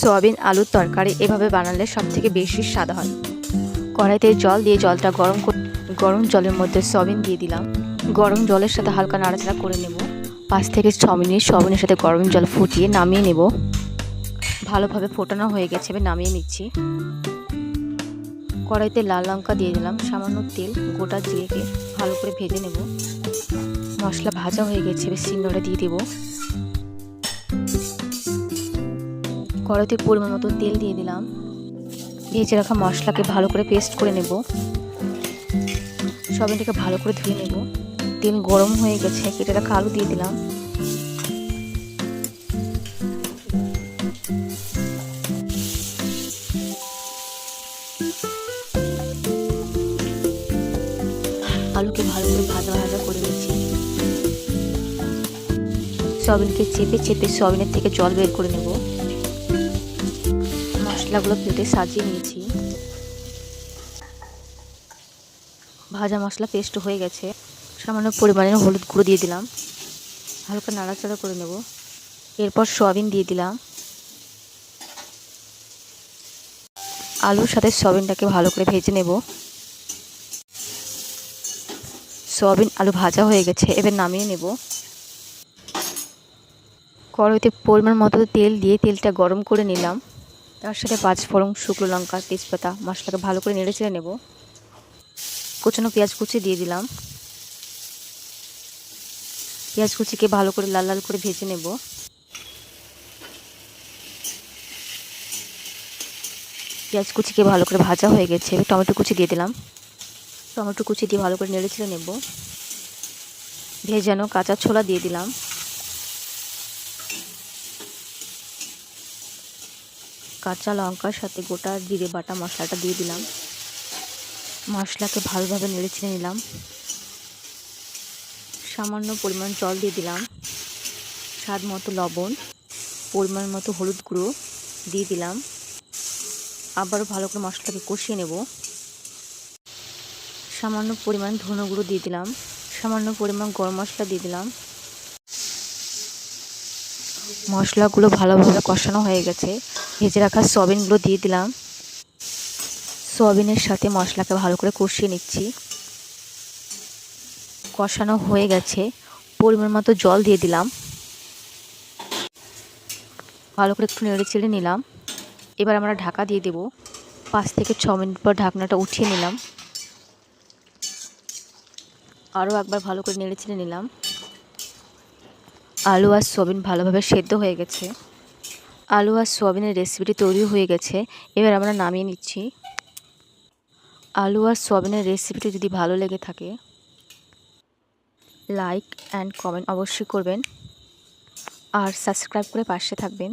Soybean, আলুর তরকারি এভাবে বানালে সব থেকে বেশি স্বাদ হয়। কড়াইতে জল দিয়ে জলটা গরম গরম জলের মধ্যে সয়াবিন দিয়ে দিলাম। গরম জলের সাথে হালকা নাড়াচাড়া করে নেব। পাঁচ থেকে ছ মিনিট সয়াবিনের সাথে গরম জল ফুটিয়ে নামিয়ে নেব। ভালোভাবে ফোটানো হয়ে গেছে, এবার নামিয়ে নিচ্ছি। কড়াইতে লাল লঙ্কা দিয়ে দিলাম, সামান্য তেল, গোটা জিরেকে ভালো করে ভেজে নেব। মশলা ভাজা হয়ে গেছে, এবার সিঙ্গড়া দিয়ে দেবো। কড়াইতে পরিমাণ মতো তেল দিয়ে দিলাম। ভেজে রাখা মশলাকে ভালো করে পেস্ট করে নেব। সবিনটাকে ভালো করে ধুয়ে নেব। তেল গরম হয়ে গেছে, কেটে রাখা আলু দিয়ে দিলাম। আলুকে ভালো করে ভাজা ভাজা করে নিচ্ছি। সয়াবিনকে চেপে চেপে সয়াবিনের থেকে জল বের করে নেব। মশলাগুলো প্লেটে সাজিয়ে নিয়েছি। ভাজা মশলা পেস্ট হয়ে গেছে। সামান্য পরিমাণে হলুদ গুঁড়ো দিয়ে দিলাম। হালকা নাড়াচাড়া করে নেব। এরপর সয়াবিন দিয়ে দিলাম। আলুর সাথে সয়াবিনটাকে ভালো করে ভেজে নেব। সয়াবিন আলু ভাজা হয়ে গেছে, এবার নামিয়ে নেব। কড়াইতে পরিমাণ মতো তেল দিয়ে তেলটা গরম করে নিলাম। তার সাথে পাঁচ ফোড়ন শুকনো লঙ্কা, তেজপাতা মশলাকে ভালো করে নেড়ে চেড়ে নেব। কুচানো পেঁয়াজ কুচি দিয়ে দিলাম। পেঁয়াজ কুচিকে ভালো করে লাল লাল করে ভেজে নেব। পেঁয়াজ কুচিকে ভালো করে ভাজা হয়ে গেছে। টমেটো কুচি দিয়ে দিলাম। টমেটো কুচি দিয়ে ভালো করে নেড়ে ছেড়ে নেব। ভেজানো কাঁচা ছোলা দিয়ে দিলাম। কাঁচা লঙ্কার সাথে গোটা জিরে বাটা মশলাটা দিয়ে দিলাম। মশলাকে ভালোভাবে নেড়ে ছেড়ে নিলাম। সামান্য পরিমাণ জল দিয়ে দিলাম। স্বাদ মতো লবণ, পরিমাণ মতো হলুদ গুঁড়ো দিয়ে দিলাম। আবারও ভালো করে মশলাকে কষিয়ে নেব। সামান্য পরিমাণ ধনে গুঁড়ো দিয়ে দিলাম। সামান্য পরিমাণ গরম মশলা দিয়ে দিলাম। মশলাগুলো ভালোভাবে কষানো হয়ে গেছে। ভেজে রাখা সয়াবিনগুলো দিয়ে দিলাম। সয়াবিনের সাথে মশলাকে ভালো করে কষিয়ে নিচ্ছি। কষানো হয়ে গেছে। পরিমাণ মতো জল দিয়ে দিলাম। ভালো করে একটু নেড়ে চেড়ে নিলাম। এবার আমরা ঢাকা দিয়ে দেব। পাঁচ থেকে ছ মিনিট পর ঢাকনাটা উঠিয়ে নিলাম। আরও একবার ভালো করে নেড়ে চেড়ে নিলাম। আলু আর সোয়াবিন ভালোভাবে সেদ্ধ হয়ে গেছে। আলু আর সোয়াবিনের রেসিপিটি তৈরি হয়ে গেছে। এবার আমরা নামিয়ে নিচ্ছি। আলু আর সোয়াবিনের রেসিপিটি যদি ভালো লেগে থাকে লাইক অ্যান্ড কমেন্ট অবশ্যই করবেন। আর সাবস্ক্রাইব করে পাশে থাকবেন।